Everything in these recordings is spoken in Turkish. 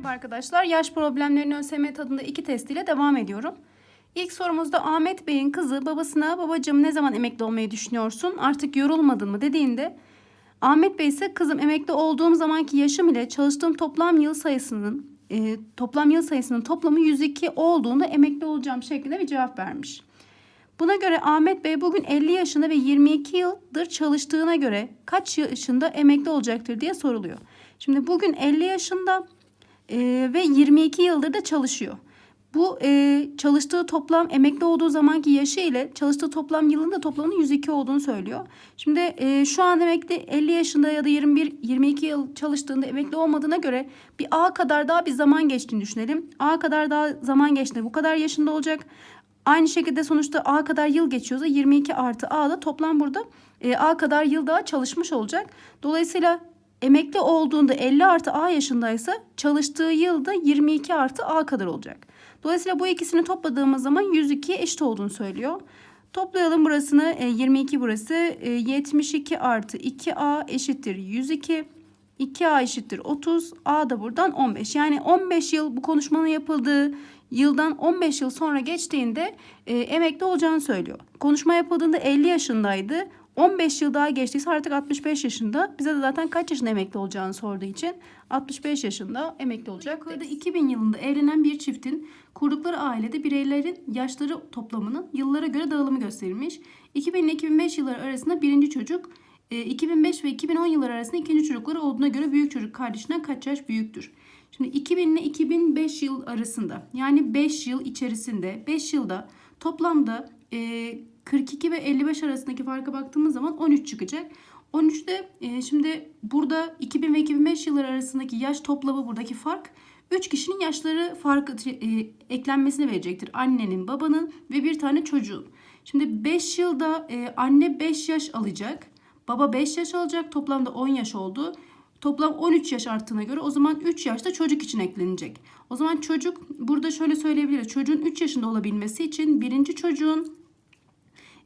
Merhaba arkadaşlar. Yaş problemlerini ÖSYM tadında iki test ile devam ediyorum. İlk sorumuzda Ahmet Bey'in kızı babasına babacığım ne zaman emekli olmayı düşünüyorsun? Artık yorulmadın mı dediğinde Ahmet Bey ise kızım emekli olduğum zamanki yaşım ile çalıştığım toplam yıl sayısının e, toplam yıl sayısının toplamı 102 olduğunda emekli olacağım şeklinde bir cevap vermiş. Buna göre Ahmet Bey bugün 50 yaşında ve 22 yıldır çalıştığına göre kaç yaşında emekli olacaktır diye soruluyor. Şimdi bugün 50 yaşında e, ve 22 yıldır da çalışıyor. Bu e, çalıştığı toplam emekli olduğu zamanki yaşı ile çalıştığı toplam yılın da toplamının 102 olduğunu söylüyor. Şimdi e, şu an emekli 50 yaşında ya da 21 22 yıl çalıştığında emekli olmadığına göre bir A kadar daha bir zaman geçtiğini düşünelim. A kadar daha zaman geçtiğinde bu kadar yaşında olacak. Aynı şekilde sonuçta A kadar yıl geçiyorsa 22 artı A da toplam burada e, A kadar yıl daha çalışmış olacak. Dolayısıyla emekli olduğunda 50 artı A yaşındaysa çalıştığı yılda 22 artı A kadar olacak. Dolayısıyla bu ikisini topladığımız zaman 102'ye eşit olduğunu söylüyor. Toplayalım burasını e, 22 burası e, 72 artı 2A eşittir 102. 2A eşittir 30. A da buradan 15. Yani 15 yıl bu konuşmanın yapıldığı yıldan 15 yıl sonra geçtiğinde e, emekli olacağını söylüyor. Konuşma yapıldığında 50 yaşındaydı. 15 yıl daha geçtiyse artık 65 yaşında. Bize de zaten kaç yaşında emekli olacağını sorduğu için 65 yaşında emekli olacak. Yukarıda 2000 yılında evlenen bir çiftin kurdukları ailede bireylerin yaşları toplamının yıllara göre dağılımı gösterilmiş. 2000 ile 2005 yılları arasında birinci çocuk, e, 2005 ve 2010 yılları arasında ikinci çocukları olduğuna göre büyük çocuk kardeşinden kaç yaş büyüktür? Şimdi 2000 ile 2005 yıl arasında yani 5 yıl içerisinde 5 yılda toplamda e, 42 ve 55 arasındaki farka baktığımız zaman 13 çıkacak. 13'te e, şimdi burada 2000 ve 2005 yılları arasındaki yaş toplamı buradaki fark 3 kişinin yaşları farkı e, eklenmesini verecektir. Annenin, babanın ve bir tane çocuğun. Şimdi 5 yılda e, anne 5 yaş alacak. Baba 5 yaş alacak. Toplamda 10 yaş oldu. Toplam 13 yaş arttığına göre o zaman 3 yaşta çocuk için eklenecek. O zaman çocuk burada şöyle söyleyebiliriz. Çocuğun 3 yaşında olabilmesi için birinci çocuğun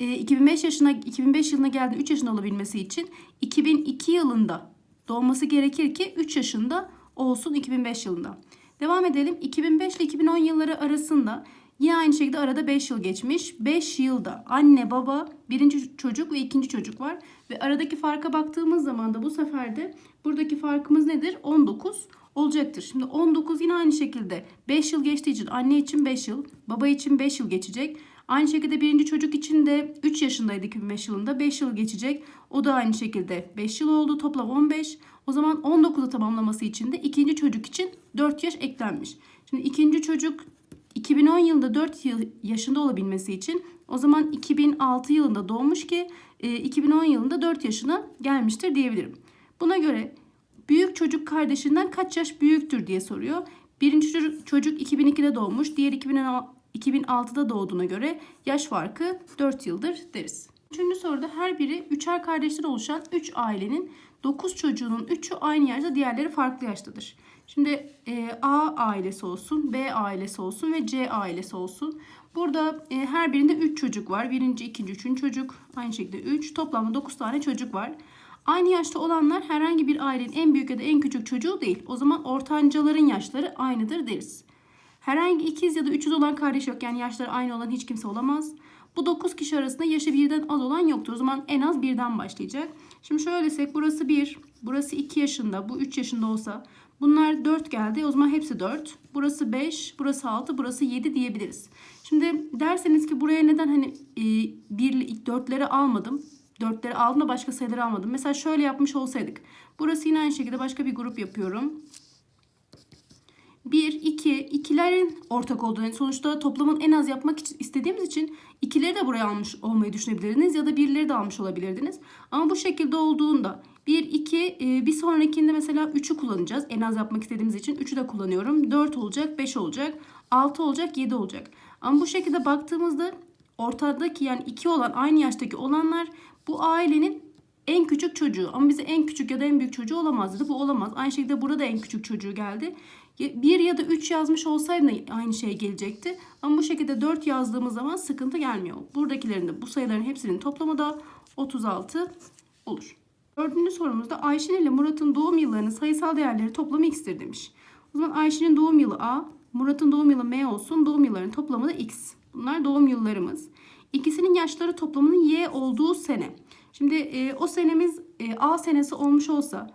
e, 2005 yaşına 2005 yılına geldi 3 yaşında olabilmesi için 2002 yılında doğması gerekir ki 3 yaşında olsun 2005 yılında. Devam edelim. 2005 ile 2010 yılları arasında yine aynı şekilde arada 5 yıl geçmiş. 5 yılda anne, baba, birinci çocuk ve ikinci çocuk var. Ve aradaki farka baktığımız zaman da bu sefer de buradaki farkımız nedir? 19 olacaktır. Şimdi 19 yine aynı şekilde 5 yıl geçtiği için anne için 5 yıl, baba için 5 yıl geçecek. Aynı şekilde birinci çocuk için de 3 yaşındaydı 2005 yılında 5 yıl geçecek. O da aynı şekilde 5 yıl oldu toplam 15. O zaman 19'u tamamlaması için de ikinci çocuk için 4 yaş eklenmiş. Şimdi ikinci çocuk 2010 yılında 4 yıl yaşında olabilmesi için o zaman 2006 yılında doğmuş ki 2010 yılında 4 yaşına gelmiştir diyebilirim. Buna göre büyük çocuk kardeşinden kaç yaş büyüktür diye soruyor. Birinci çocuk, çocuk 2002'de doğmuş, diğer 2006'da doğduğuna göre yaş farkı 4 yıldır deriz. Üçüncü soruda her biri üçer kardeşten oluşan 3 ailenin 9 çocuğunun 3'ü aynı yaşta diğerleri farklı yaştadır. Şimdi e, A ailesi olsun, B ailesi olsun ve C ailesi olsun. Burada e, her birinde 3 çocuk var. Birinci, ikinci, üçüncü çocuk. Aynı şekilde 3. Toplamda 9 tane çocuk var. Aynı yaşta olanlar herhangi bir ailenin en büyük ya da en küçük çocuğu değil. O zaman ortancaların yaşları aynıdır deriz. Herhangi ikiz ya da üçüz olan kardeş yok. Yani yaşları aynı olan hiç kimse olamaz. Bu 9 kişi arasında yaşı birden az olan yoktur. O zaman en az birden başlayacak. Şimdi şöyle desek burası 1, burası 2 yaşında, bu 3 yaşında olsa bunlar 4 geldi. O zaman hepsi 4. Burası 5, burası 6, burası 7 diyebiliriz. Şimdi derseniz ki buraya neden hani e, 1 4'leri almadım? 4'leri aldım da başka sayıları almadım. Mesela şöyle yapmış olsaydık. Burası yine aynı şekilde başka bir grup yapıyorum. 1, 2, ikilerin ortak olduğunu yani sonuçta toplamın en az yapmak için istediğimiz için ikileri de buraya almış olmayı düşünebilirdiniz ya da birleri de almış olabilirdiniz. Ama bu şekilde olduğunda 1, 2 bir sonrakinde mesela 3'ü kullanacağız. En az yapmak istediğimiz için 3'ü de kullanıyorum. 4 olacak, 5 olacak, 6 olacak, 7 olacak. Ama bu şekilde baktığımızda ortadaki yani 2 olan aynı yaştaki olanlar bu ailenin en küçük çocuğu ama bize en küçük ya da en büyük çocuğu olamaz dedi. Bu olamaz. Aynı şekilde burada en küçük çocuğu geldi. Bir ya da üç yazmış olsaydı aynı şey gelecekti. Ama bu şekilde dört yazdığımız zaman sıkıntı gelmiyor. Buradakilerin de bu sayıların hepsinin toplamı da 36 olur. Dördüncü sorumuzda Ayşin ile Murat'ın doğum yıllarının sayısal değerleri toplamı x'tir demiş. O zaman Ayşe'nin doğum yılı A, Murat'ın doğum yılı M olsun. Doğum yıllarının toplamı da X. Bunlar doğum yıllarımız. İkisinin yaşları toplamının Y olduğu sene. Şimdi e, o senemiz e, A senesi olmuş olsa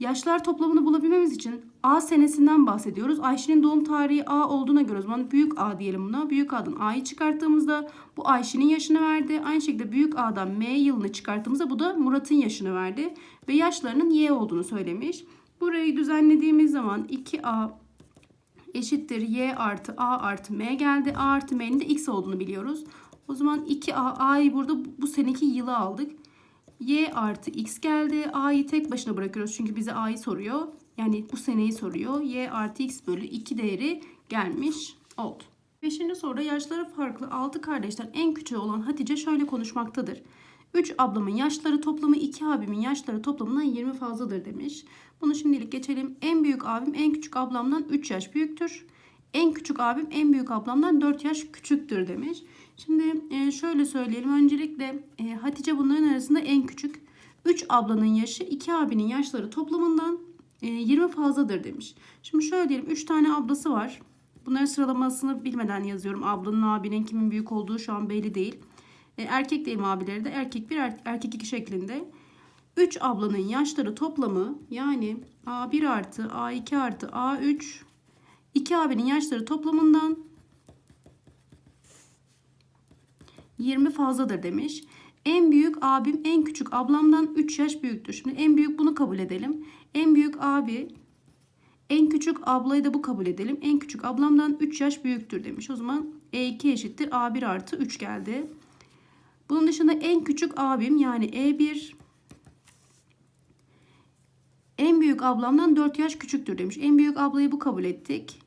yaşlar toplamını bulabilmemiz için A senesinden bahsediyoruz. Ayşe'nin doğum tarihi A olduğuna göre o zaman büyük A diyelim buna. Büyük A'dan A'yı çıkarttığımızda bu Ayşe'nin yaşını verdi. Aynı şekilde büyük A'dan M yılını çıkarttığımızda bu da Murat'ın yaşını verdi. Ve yaşlarının Y olduğunu söylemiş. Burayı düzenlediğimiz zaman 2A eşittir y artı a artı m geldi. a artı m'nin de x olduğunu biliyoruz. O zaman 2a a'yı burada bu seneki yılı aldık. y artı x geldi. a'yı tek başına bırakıyoruz çünkü bize a'yı soruyor. Yani bu seneyi soruyor. y artı x bölü 2 değeri gelmiş oldu. Beşinci soruda yaşları farklı 6 kardeşten en küçüğü olan Hatice şöyle konuşmaktadır. 3 ablamın yaşları toplamı 2 abimin yaşları toplamından 20 fazladır demiş. Bunu şimdilik geçelim. En büyük abim en küçük ablamdan 3 yaş büyüktür. En küçük abim en büyük ablamdan 4 yaş küçüktür demiş. Şimdi e, şöyle söyleyelim. Öncelikle e, Hatice bunların arasında en küçük. 3 ablanın yaşı 2 abinin yaşları toplamından 20 fazladır demiş. Şimdi şöyle diyelim 3 tane ablası var. Bunların sıralamasını bilmeden yazıyorum. Ablanın abinin kimin büyük olduğu şu an belli değil. E, erkek değil abileri de erkek bir erkek iki şeklinde. 3 ablanın yaşları toplamı yani A1 artı A2 artı A3 2 abinin yaşları toplamından 20 fazladır demiş. En büyük abim en küçük ablamdan 3 yaş büyüktür. Şimdi en büyük bunu kabul edelim. En büyük abi en küçük ablayı da bu kabul edelim. En küçük ablamdan 3 yaş büyüktür demiş. O zaman E2 eşittir A1 artı 3 geldi. Bunun dışında en küçük abim yani E1 en büyük ablamdan 4 yaş küçüktür demiş. En büyük ablayı bu kabul ettik.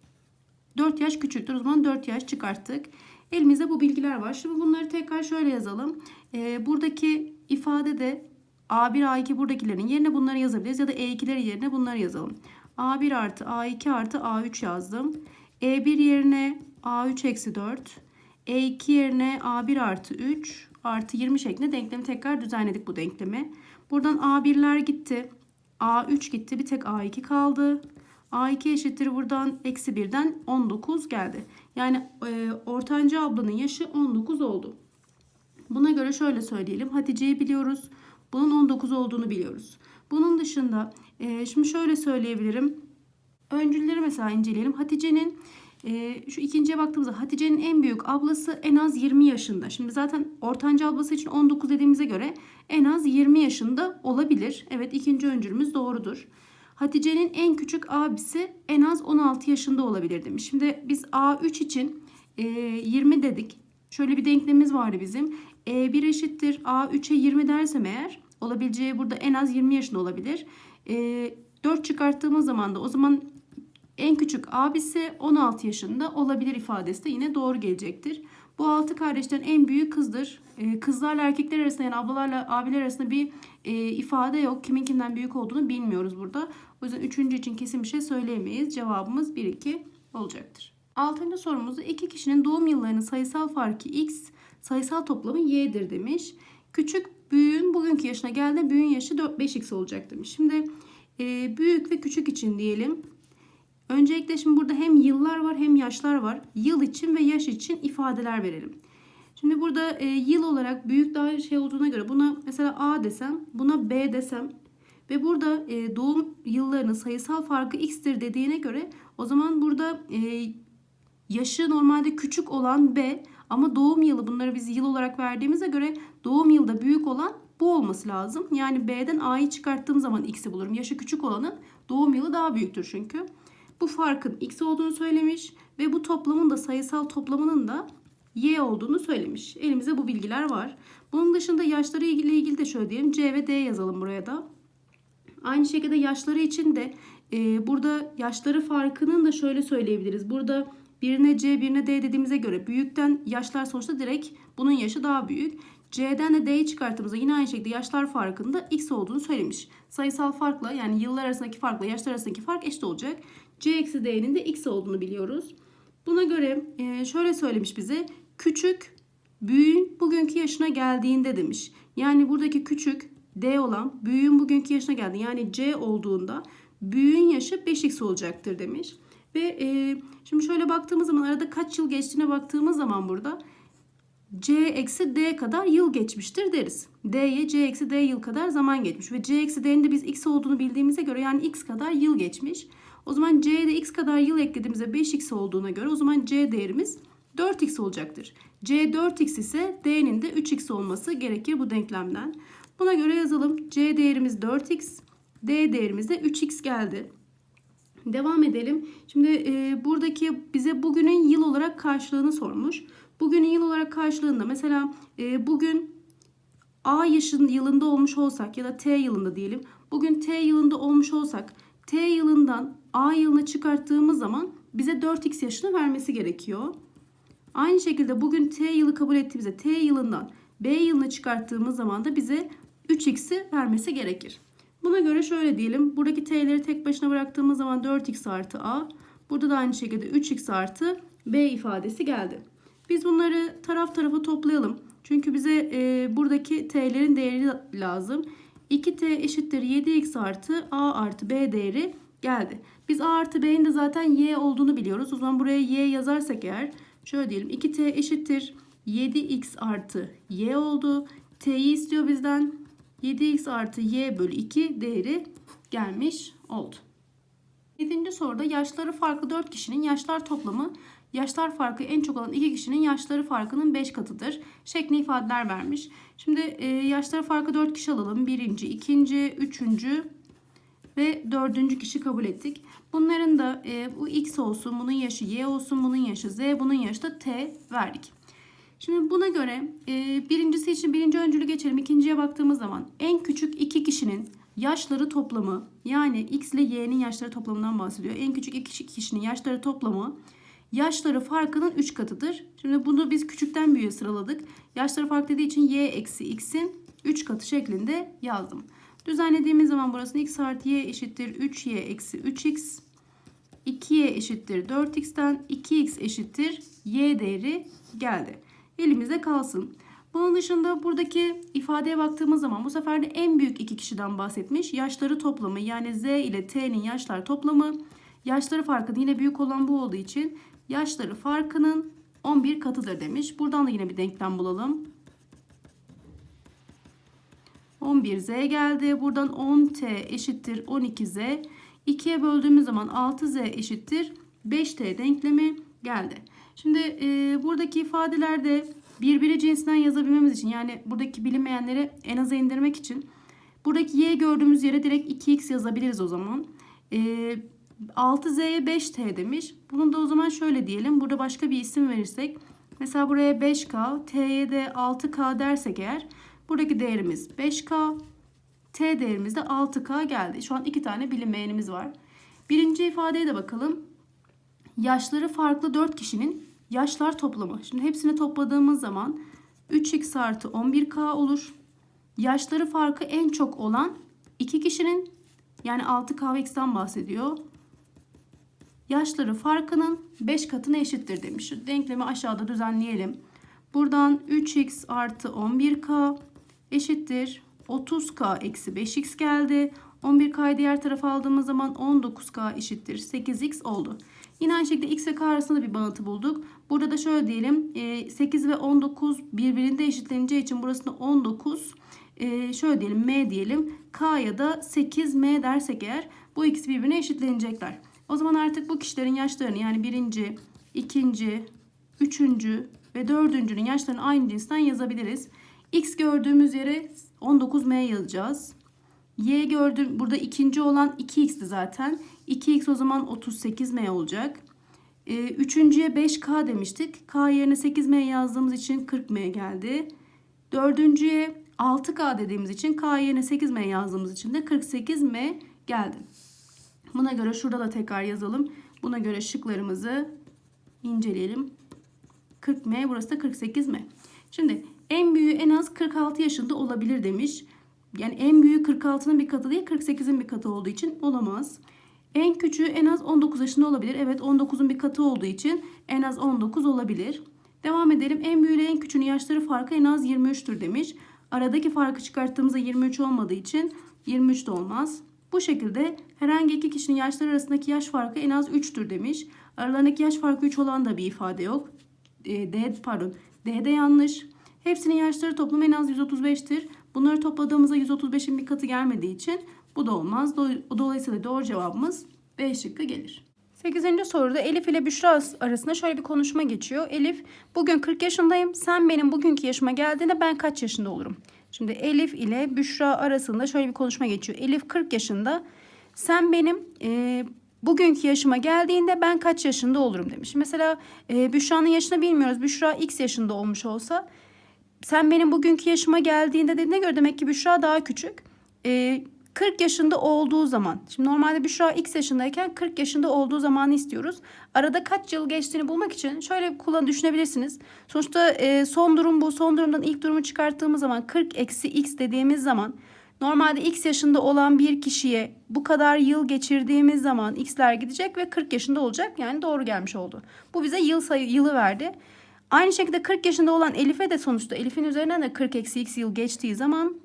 4 yaş küçüktür. O zaman 4 yaş çıkarttık. Elimizde bu bilgiler var. Şimdi bunları tekrar şöyle yazalım. Ee, buradaki ifade de A1, A2 buradakilerin yerine bunları yazabiliriz. Ya da E2'lerin yerine bunları yazalım. A1 artı A2 artı A3 yazdım. E1 yerine A3 eksi 4. E2 yerine A1 artı 3 artı 20 şeklinde denklemi tekrar düzenledik bu denklemi. Buradan A1'ler gitti. A3 gitti. Bir tek A2 kaldı. A2 eşittir buradan eksi 1'den 19 geldi. Yani e, ortanca ablanın yaşı 19 oldu. Buna göre şöyle söyleyelim. Hatice'yi biliyoruz. Bunun 19 olduğunu biliyoruz. Bunun dışında e, şimdi şöyle söyleyebilirim. Öncülleri mesela inceleyelim. Hatice'nin e, şu ikinciye baktığımızda Hatice'nin en büyük ablası en az 20 yaşında. Şimdi zaten ortanca ablası için 19 dediğimize göre en az 20 yaşında olabilir. Evet ikinci öncülümüz doğrudur. Hatice'nin en küçük abisi en az 16 yaşında olabilir demiş. Şimdi biz A3 için e, 20 dedik. Şöyle bir denklemimiz vardı bizim. E1 eşittir A3'e 20 dersem eğer olabileceği burada en az 20 yaşında olabilir. E, 4 çıkarttığımız zaman da o zaman en küçük abisi 16 yaşında olabilir ifadesi de yine doğru gelecektir. Bu altı kardeşten en büyük kızdır. Ee, kızlarla erkekler arasında yani ablalarla abiler arasında bir e, ifade yok. Kimin kimden büyük olduğunu bilmiyoruz burada. O yüzden üçüncü için kesin bir şey söyleyemeyiz. Cevabımız 1-2 olacaktır. Altıncı sorumuzda iki kişinin doğum yıllarının sayısal farkı x, sayısal toplamı y'dir demiş. Küçük büyüğün bugünkü yaşına geldi. Büyüğün yaşı 4-5x olacak demiş. Şimdi e, büyük ve küçük için diyelim. Öncelikle şimdi burada hem yıllar var hem yaşlar var. Yıl için ve yaş için ifadeler verelim. Şimdi burada e, yıl olarak büyük daha şey olduğuna göre buna mesela A desem, buna B desem ve burada e, doğum yıllarının sayısal farkı x'tir dediğine göre o zaman burada e, yaşı normalde küçük olan B ama doğum yılı bunları biz yıl olarak verdiğimize göre doğum yılda büyük olan bu olması lazım. Yani B'den A'yı çıkarttığım zaman x'i bulurum. Yaşı küçük olanın doğum yılı daha büyüktür çünkü. Bu farkın x olduğunu söylemiş ve bu toplamın da sayısal toplamının da y olduğunu söylemiş. Elimizde bu bilgiler var. Bunun dışında yaşları ilgili ilgili de şöyle diyelim. C ve D yazalım buraya da. Aynı şekilde yaşları için de e, burada yaşları farkının da şöyle söyleyebiliriz. Burada birine C birine D dediğimize göre büyükten yaşlar sonuçta direkt bunun yaşı daha büyük. C'den de D'yi çıkarttığımızda yine aynı şekilde yaşlar farkında X olduğunu söylemiş. Sayısal farkla yani yıllar arasındaki farkla yaşlar arasındaki fark eşit olacak. C eksi D'nin de X olduğunu biliyoruz. Buna göre e, şöyle söylemiş bize. Küçük büyüğün bugünkü yaşına geldiğinde demiş. Yani buradaki küçük D olan büyüğün bugünkü yaşına geldi. Yani C olduğunda büyüğün yaşı 5x olacaktır demiş. Ve e, şimdi şöyle baktığımız zaman arada kaç yıl geçtiğine baktığımız zaman burada c eksi d kadar yıl geçmiştir deriz. d'ye c eksi d yıl kadar zaman geçmiş. Ve c eksi d'nin de biz x olduğunu bildiğimize göre yani x kadar yıl geçmiş. O zaman c'de x kadar yıl eklediğimizde 5x olduğuna göre o zaman c değerimiz 4x olacaktır. c 4x ise d'nin de 3x olması gerekir bu denklemden. Buna göre yazalım. c değerimiz 4x, d değerimiz de 3x geldi. Devam edelim. Şimdi e, buradaki bize bugünün yıl olarak karşılığını sormuş. Bugünün yıl olarak karşılığında mesela e, bugün A yaşın yılında olmuş olsak ya da T yılında diyelim. Bugün T yılında olmuş olsak T yılından A yılına çıkarttığımız zaman bize 4x yaşını vermesi gerekiyor. Aynı şekilde bugün T yılı kabul ettiğimizde T yılından B yılına çıkarttığımız zaman da bize 3x'i vermesi gerekir. Buna göre şöyle diyelim. Buradaki t'leri tek başına bıraktığımız zaman 4x artı a. Burada da aynı şekilde 3x artı b ifadesi geldi. Biz bunları taraf tarafa toplayalım. Çünkü bize e, buradaki t'lerin değeri lazım. 2t eşittir 7x artı a artı b değeri geldi. Biz a artı b'nin de zaten y olduğunu biliyoruz. O zaman buraya y yazarsak eğer şöyle diyelim 2t eşittir 7x artı y oldu. t'yi istiyor bizden. 7x artı y bölü 2 değeri gelmiş oldu. 7. soruda yaşları farklı 4 kişinin yaşlar toplamı yaşlar farkı en çok olan 2 kişinin yaşları farkının 5 katıdır şeklinde ifadeler vermiş. Şimdi e, yaşları farkı 4 kişi alalım. Birinci, ikinci, üçüncü ve dördüncü kişi kabul ettik. Bunların da e, bu x olsun, bunun yaşı y olsun, bunun yaşı z, bunun yaşı da t verdik. Şimdi buna göre e, birincisi için birinci öncülü geçelim. İkinciye baktığımız zaman en küçük iki kişinin yaşları toplamı yani x ile y'nin yaşları toplamından bahsediyor. En küçük iki kişinin yaşları toplamı yaşları farkının 3 katıdır. Şimdi bunu biz küçükten büyüğe sıraladık. Yaşları fark dediği için y eksi x'in 3 katı şeklinde yazdım. Düzenlediğimiz zaman burasını x artı y eşittir 3y eksi 3x. 2y eşittir 4x'ten 2x eşittir y değeri geldi elimizde kalsın. Bunun dışında buradaki ifadeye baktığımız zaman bu sefer de en büyük iki kişiden bahsetmiş. Yaşları toplamı yani Z ile T'nin yaşlar toplamı. Yaşları farkı yine büyük olan bu olduğu için yaşları farkının 11 katıdır demiş. Buradan da yine bir denklem bulalım. 11Z geldi. Buradan 10T eşittir 12Z. 2'ye böldüğümüz zaman 6Z eşittir 5T denklemi geldi. Şimdi e, buradaki ifadelerde birbiri cinsinden yazabilmemiz için yani buradaki bilinmeyenleri en aza indirmek için buradaki y gördüğümüz yere direkt 2x yazabiliriz o zaman. E, 6z'ye 5t demiş. Bunu da o zaman şöyle diyelim. Burada başka bir isim verirsek. Mesela buraya 5k, t'ye de 6k dersek eğer buradaki değerimiz 5k, t değerimiz de 6k geldi. Şu an iki tane bilinmeyenimiz var. Birinci ifadeye de bakalım. Yaşları farklı 4 kişinin yaşlar toplamı. Şimdi hepsini topladığımız zaman 3x artı 11k olur. Yaşları farkı en çok olan 2 kişinin yani 6k ve x'ten bahsediyor. Yaşları farkının 5 katına eşittir demiş. Şu denklemi aşağıda düzenleyelim. Buradan 3x artı 11k eşittir 30k eksi 5x geldi. 11k'yı diğer tarafa aldığımız zaman 19k eşittir 8x oldu. Yine aynı şekilde x ve k arasında bir bağıntı bulduk. Burada da şöyle diyelim 8 ve 19 birbirinde eşitleneceği için burasında 19 şöyle diyelim m diyelim k'ya da 8m dersek eğer bu ikisi birbirine eşitlenecekler. O zaman artık bu kişilerin yaşlarını yani birinci, ikinci, üçüncü ve dördüncünün yaşlarını aynı cinsten yazabiliriz. X gördüğümüz yere 19m yazacağız. Y gördüm burada ikinci olan 2x'ti zaten. 2x o zaman 38m olacak. Ee, üçüncüye 5k demiştik. K yerine 8m yazdığımız için 40m geldi. Dördüncüye 6k dediğimiz için K yerine 8m yazdığımız için de 48m geldi. Buna göre şurada da tekrar yazalım. Buna göre şıklarımızı inceleyelim. 40m burası da 48m. Şimdi en büyüğü en az 46 yaşında olabilir demiş. Yani en büyüğü 46'nın bir katı değil 48'in bir katı olduğu için olamaz. En küçüğü en az 19 yaşında olabilir. Evet 19'un bir katı olduğu için en az 19 olabilir. Devam edelim. En büyüğü ile en küçüğünün yaşları farkı en az 23'tür demiş. Aradaki farkı çıkarttığımızda 23 olmadığı için 23 de olmaz. Bu şekilde herhangi iki kişinin yaşları arasındaki yaş farkı en az 3'tür demiş. Aralarındaki yaş farkı 3 olan da bir ifade yok. E, D pardon. D de yanlış. Hepsinin yaşları toplamı en az 135'tir. Bunları topladığımızda 135'in bir katı gelmediği için bu da olmaz. Do- Dolayısıyla doğru cevabımız B şıkkı gelir. 8. soruda Elif ile Büşra arasında şöyle bir konuşma geçiyor. Elif, bugün 40 yaşındayım. Sen benim bugünkü yaşıma geldiğinde ben kaç yaşında olurum? Şimdi Elif ile Büşra arasında şöyle bir konuşma geçiyor. Elif 40 yaşında. Sen benim e, bugünkü yaşıma geldiğinde ben kaç yaşında olurum demiş. Mesela e, Büşra'nın yaşını bilmiyoruz. Büşra X yaşında olmuş olsa sen benim bugünkü yaşıma geldiğinde dediğine göre demek ki Büşra daha küçük. Ee, 40 yaşında olduğu zaman. Şimdi normalde Büşra X yaşındayken 40 yaşında olduğu zamanı istiyoruz. Arada kaç yıl geçtiğini bulmak için şöyle kullan düşünebilirsiniz. Sonuçta e, son durum bu. Son durumdan ilk durumu çıkarttığımız zaman 40 eksi X dediğimiz zaman normalde X yaşında olan bir kişiye bu kadar yıl geçirdiğimiz zaman X'ler gidecek ve 40 yaşında olacak. Yani doğru gelmiş oldu. Bu bize yıl sayı yılı verdi. Aynı şekilde 40 yaşında olan Elif'e de sonuçta Elif'in üzerinden de 40 eksi x yıl geçtiği zaman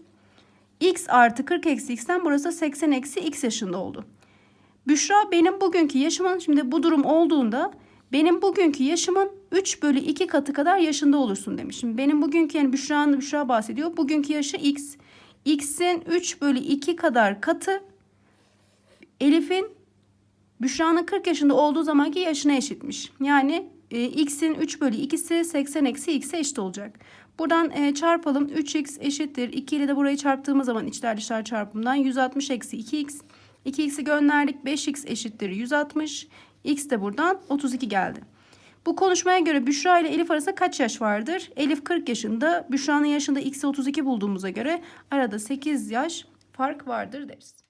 x artı 40 eksi x'ten burası 80 eksi x yaşında oldu. Büşra benim bugünkü yaşımın şimdi bu durum olduğunda benim bugünkü yaşımın 3 bölü 2 katı kadar yaşında olursun demiş. Şimdi benim bugünkü yani Büşra'nın Büşra bahsediyor. Bugünkü yaşı x. X'in 3 bölü 2 kadar katı Elif'in Büşra'nın 40 yaşında olduğu zamanki yaşına eşitmiş. Yani e, x'in 3 bölü 2'si 80 eksi x'e eşit olacak. Buradan e, çarpalım. 3x eşittir. 2 ile de burayı çarptığımız zaman içler dışlar çarpımından 160 eksi 2x. 2x'i gönderdik. 5x eşittir 160. x de buradan 32 geldi. Bu konuşmaya göre Büşra ile Elif arasında kaç yaş vardır? Elif 40 yaşında, Büşra'nın yaşında x'i 32 bulduğumuza göre arada 8 yaş fark vardır deriz.